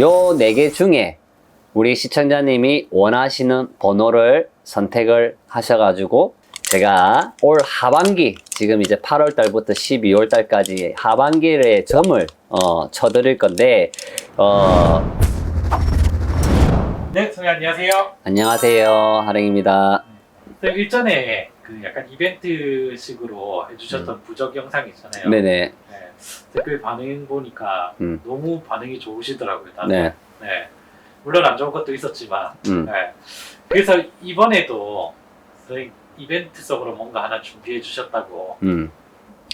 요 네 개 중에 우리 시청자님이 원하시는 번호를 선택을 하셔가지고 제가 올 하반기 지금 이제 8월 달부터 12월 달까지 하반기의 점을 어, 쳐드릴 건데 어, 네, 선생님 안녕하세요. 안녕하세요 하랭입니다. 선생님 일전에 그 약간 이벤트식으로 해주셨던 부적 영상 있잖아요. 네네 네, 댓글 반응 보니까 음. 너무 반응이 좋으시더라고요. 다들. 네 네. 물론 안 좋은 것도 있었지만. 음. 네. 그래서 이번에도 선생님 이벤트적으로 뭔가 하나 준비해 주셨다고. 음.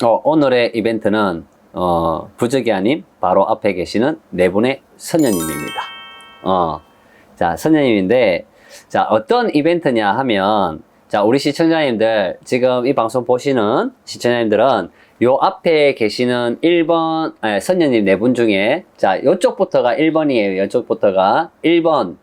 어, 오늘의 이벤트는 어, 부적이 아닌 바로 앞에 계시는 네 분의 선녀님입니다. 어, 자, 선녀님인데, 자, 어떤 이벤트냐 하면, 자, 우리 시청자님들, 지금 이 방송 보시는 시청자님들은 요 앞에 계시는 1번, 아, 선녀님 네 분 중에, 자, 요쪽부터가 1번이에요. 요쪽부터가 1번,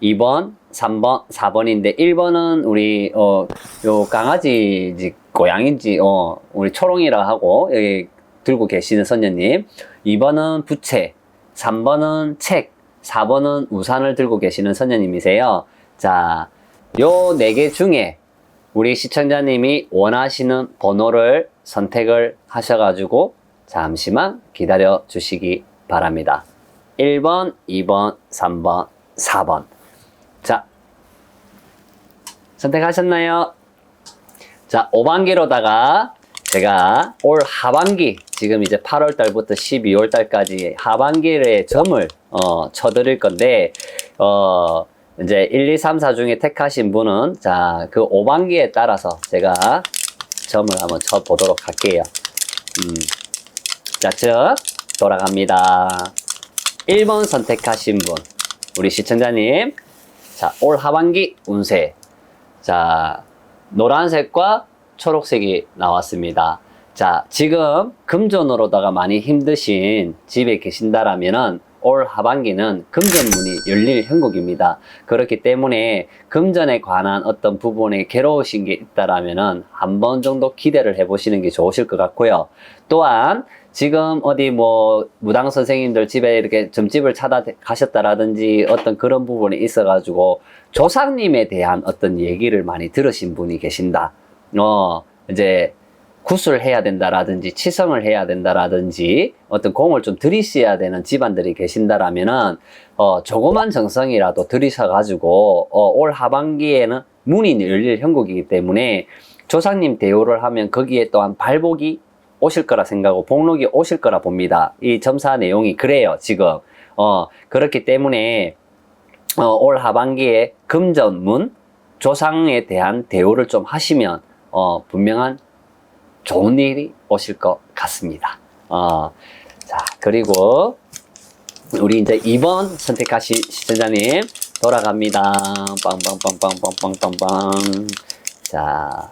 2번, 3번, 4번인데 1번은 우리 어 요 강아지인지 고양인지 어 우리 초롱이라 하고 여기 들고 계시는 선녀님 2번은 부채 3번은 책 4번은 우산을 들고 계시는 선녀님이세요 자 요 네 개 중에 우리 시청자님이 원하시는 번호를 선택을 하셔가지고 잠시만 기다려 주시기 바랍니다 1번 2번 3번 4번 자, 선택하셨나요? 자, 5반기로다가 제가 올 하반기, 지금 이제 8월 달부터 12월 달까지 하반기의 점을 어, 쳐드릴 건데, 어, 이제 1, 2, 3, 4 중에 택하신 분은, 자, 그 5반기에 따라서 제가 점을 한번 쳐 보도록 할게요. 음. 자, 즉, 돌아갑니다. 1번 선택하신 분, 우리 시청자님, 자, 올 하반기 운세. 자, 노란색과 초록색이 나왔습니다. 자, 지금 금전으로다가 많이 힘드신 집에 계신다라면은 올 하반기는 금전문이 열릴 형국입니다. 그렇기 때문에 금전에 관한 어떤 부분에 괴로우신 게 있다라면은 한 번 정도 기대를 해보시는 게 좋으실 것 같고요. 또한 지금 어디 뭐 무당 선생님들 집에 이렇게 점집을 찾아 가셨다라든지 어떤 그런 부분이 있어가지고 조상님에 대한 어떤 얘기를 많이 들으신 분이 계신다. 어, 이제 구슬 해야 된다라든지 치성을 해야 된다라든지 어떤 공을 좀 들이셔야 되는 집안들이 계신다라면은 어, 조그만 정성이라도 들이셔 가지고 어, 올 하반기에는 문이 열릴 형국이기 때문에 조상님 대우를 하면 거기에 또한 발복이 오실 거라 생각하고 복록이 오실 거라 봅니다. 이 점사 내용이 그래요, 지금. 어, 그렇기 때문에 어, 올 하반기에 금전문 조상에 대한 대우를 좀 하시면 어, 분명한 좋은 일이 오실 것 같습니다. 어, 자, 그리고 우리 이제 2번 선택하신 시청자님 돌아갑니다. 빵빵빵빵빵빵빵빵. 자.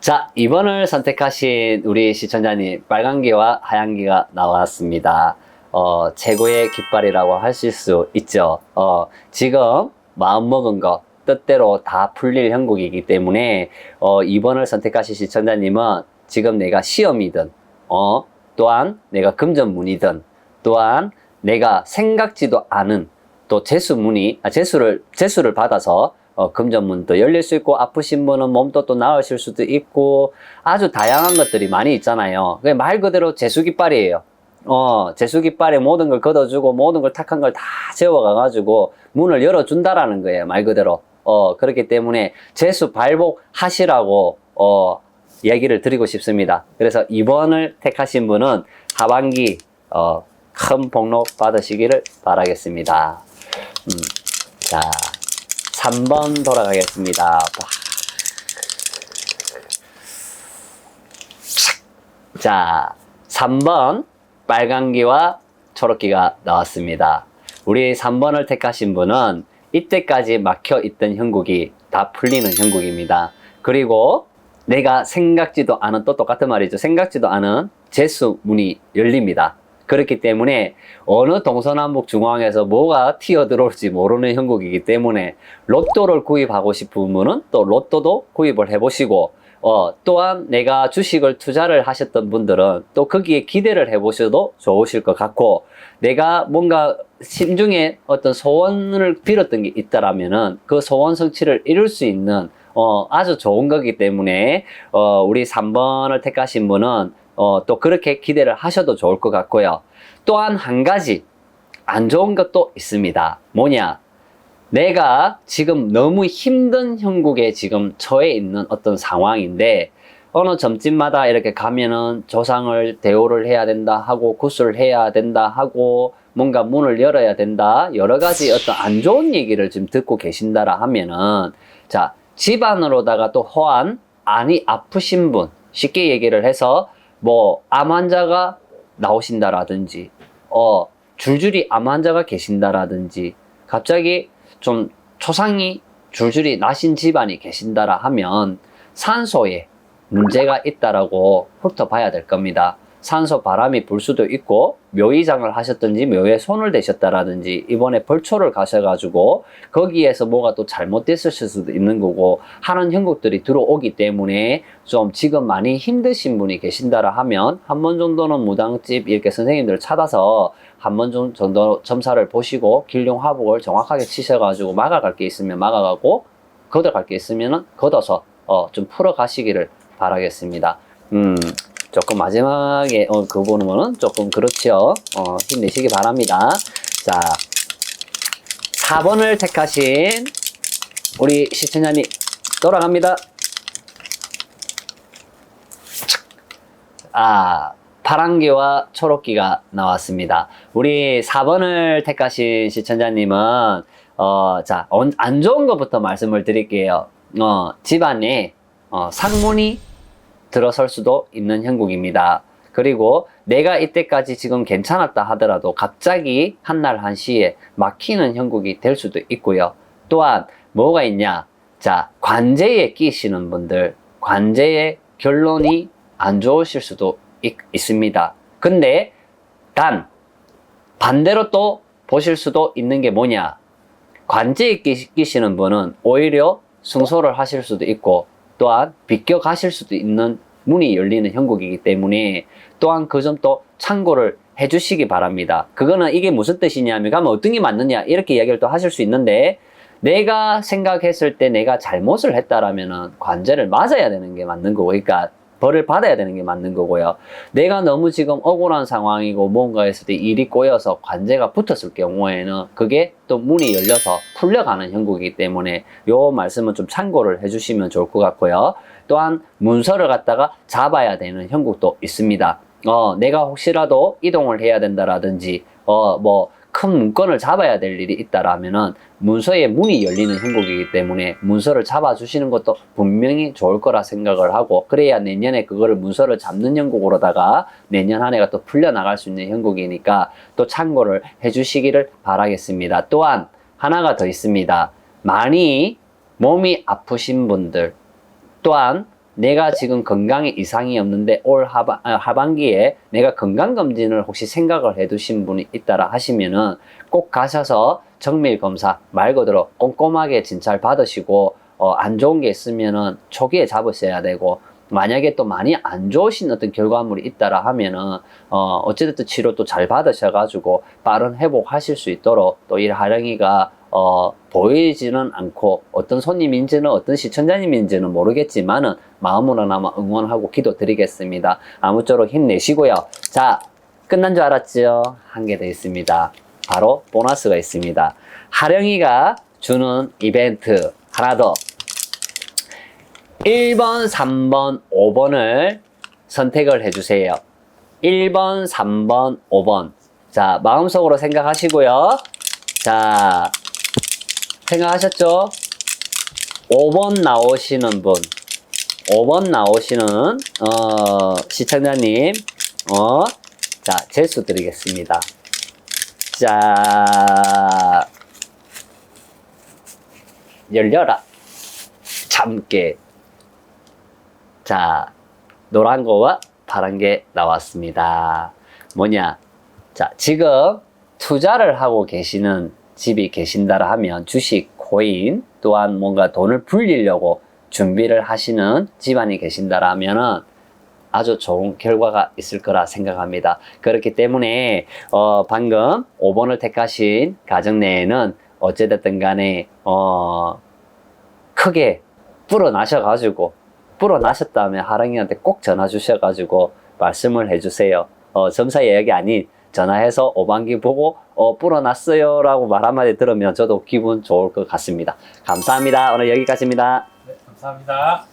자, 2번을 선택하신 우리 시청자님, 빨간기와 하얀기가 나왔습니다. 어, 최고의 깃발이라고 하실 수 있죠. 어, 지금 마음먹은 거, 뜻대로 다 풀릴 형국이기 때문에, 어, 2번을 선택하신 시청자님은 지금 내가 시험이든, 어, 또한 내가 금전문이든, 또한 내가 생각지도 않은 또 재수문이, 아, 재수를, 재수를 받아서 어, 금전문도 열릴 수 있고 아프신 분은 몸도 또 나으실 수도 있고 아주 다양한 것들이 많이 있잖아요. 말 그대로 재수 깃발이에요. 어, 재수 깃발에 모든 걸 걷어주고 모든 걸 탁한 걸 다 재워가가지고 문을 열어준다라는 거예요. 말 그대로. 어, 그렇기 때문에 재수 발복하시라고 어, 얘기를 드리고 싶습니다. 그래서 2번을 택하신 분은 하반기 어, 큰 복록 받으시기를 바라겠습니다. 음, 자, 3번 돌아가겠습니다. 자, 3번 빨간기와 초록기가 나왔습니다. 우리 3번을 택하신 분은 이때까지 막혀 있던 형국이 다 풀리는 형국입니다. 그리고 내가 생각지도 않은 또 똑같은 말이죠. 생각지도 않은 재수 문이 열립니다. 그렇기 때문에 어느 동서남북 중앙에서 뭐가 튀어 들어올지 모르는 형국이기 때문에 로또를 구입하고 싶은 분은 또 로또도 구입을 해보시고 어, 또한 내가 주식을 투자를 하셨던 분들은 또 거기에 기대를 해보셔도 좋으실 것 같고, 내가 뭔가 심중에 어떤 소원을 빌었던 게 있다라면은 그 소원 성취를 이룰 수 있는 어, 아주 좋은 거기 때문에 어, 우리 3번을 택하신 분은 어, 또 그렇게 기대를 하셔도 좋을 것 같고요. 또한 한 가지 안 좋은 것도 있습니다. 뭐냐? 내가 지금 너무 힘든 형국에 지금 처해 있는 어떤 상황인데 어느 점집마다 이렇게 가면은 조상을 대우를 해야 된다 하고 구슬을 해야 된다 하고 뭔가 문을 열어야 된다. 여러 가지 어떤 안 좋은 얘기를 지금 듣고 계신다라 하면은 자 집안으로다가 또 호환 안이 아프신 분 쉽게 얘기를 해서 뭐 암 환자가 나오신다라든지 어 줄줄이 암 환자가 계신다라든지 갑자기 좀 초상이 줄줄이 나신 집안이 계신다라 하면 산소에 문제가 있다라고 훑어봐야 될 겁니다. 산소 바람이 불 수도 있고 묘의장을 하셨든지 묘에 손을 대셨다라든지 이번에 벌초를 가셔가지고 거기에서 뭐가 또 잘못됐을 수도 있는 거고 하는 형국들이 들어오기 때문에 좀 지금 많이 힘드신 분이 계신다라 하면 한 번 정도는 무당집 이렇게 선생님들을 찾아서 한 번 정도 점사를 보시고 길룡 화복을 정확하게 치셔가지고 막아갈 게 있으면 막아가고 걷어갈 게 있으면은 걷어서 어, 좀 풀어가시기를 바라겠습니다. 음, 조금 마지막에 어, 그 부분은 조금 그렇죠. 어, 힘내시기 바랍니다. 자, 4번을 택하신 우리 시청자님 돌아갑니다. 아, 파란기와 초록기가 나왔습니다. 우리 4번을 택하신 시청자님은 어, 자, 언- 안 좋은 것부터 말씀을 드릴게요. 어, 집안에 어, 상문이 들어설 수도 있는 형국입니다. 그리고 내가 이때까지 지금 괜찮았다 하더라도 갑자기 한날 한시에 막히는 형국이 될 수도 있고요. 또한 뭐가 있냐? 자, 관제에 끼시는 분들, 관제의 결론이 안 좋으실 수도 있, 있습니다. 근데 단 반대로 또 보실 수도 있는 게 뭐냐? 관제에 끼- 끼시는 분은 오히려 승소를 하실 수도 있고 또한 비껴 가실 수도 있는 문이 열리는 형국이기 때문에 또한 그 점도 참고를 해주시기 바랍니다. 그거는 이게 무슨 뜻이냐면 가면 어떤 게 맞느냐 이렇게 이야기를 또 하실 수 있는데 내가 생각했을 때 내가 잘못을 했다라면은 관제를 맞아야 되는 게 맞는 거고 그러니까 벌을 받아야 되는 게 맞는 거고요. 내가 너무 지금 억울한 상황이고 뭔가 했을 때 일이 꼬여서 관제가 붙었을 경우에는 그게 또 문이 열려서 풀려가는 형국이기 때문에 요 말씀은 좀 참고를 해주시면 좋을 것 같고요. 또한 문서를 갖다가 잡아야 되는 형국도 있습니다. 어, 내가 혹시라도 이동을 해야 된다라든지, 어, 뭐, 큰 문건을 잡아야 될 일이 있다라면은 문서에 문이 열리는 형국이기 때문에 문서를 잡아주시는 것도 분명히 좋을 거라 생각을 하고 그래야 내년에 그거를 문서를 잡는 형국으로다가 내년 한 해가 또 풀려나갈 수 있는 형국이니까 또 참고를 해주시기를 바라겠습니다. 또한 하나가 더 있습니다. 많이 몸이 아프신 분들 또한 내가 지금 건강에 이상이 없는데 올 하반, 아, 하반기에 내가 건강검진을 혹시 생각을 해 두신 분이 있다라 하시면은 꼭 가셔서 정밀 검사 말 그대로 꼼꼼하게 진찰 받으시고 어, 안 좋은 게 있으면은 초기에 잡으셔야 되고 만약에 또 많이 안 좋으신 어떤 결과물이 있다라 하면은 어 어찌됐든 치료 또 잘 받으셔가지고 빠른 회복하실 수 있도록 또 이 하령이가 어 보이지는 않고 어떤 손님인지는 어떤 시청자님인지는 모르겠지만은 마음으로나마 응원하고 기도 드리겠습니다. 아무쪼록 힘내시고요. 자 끝난 줄 알았지요? 한 개 더 있습니다. 바로 보너스가 있습니다. 하령이가 주는 이벤트 하나 더 1번, 3번, 5번을 선택을 해주세요. 1번, 3번, 5번. 자, 마음속으로 생각하시고요. 자, 생각하셨죠? 5번 나오시는 분. 5번 나오시는, 어, 시청자님, 어, 자, 재수 드리겠습니다. 자, 열려라. 참깨. 자, 노란 거와 파란 게 나왔습니다. 뭐냐? 자, 지금 투자를 하고 계시는 집이 계신다라 하면 주식, 코인, 또한 뭔가 돈을 불리려고 준비를 하시는 집안이 계신다라면은 아주 좋은 결과가 있을 거라 생각합니다. 그렇기 때문에 어, 방금 5번을 택하신 가정 내에는 어찌됐든 간에 어, 크게 불어나셔 가지고 불어나셨다면 하랑이한테 꼭 전화 주셔 가지고 말씀을 해 주세요. 어, 점사 예약이 아닌 전화해서 5반기 보고 어, 불어났어요 라고 말 한마디 들으면 저도 기분 좋을 것 같습니다. 감사합니다. 오늘 여기까지입니다. 네, 감사합니다.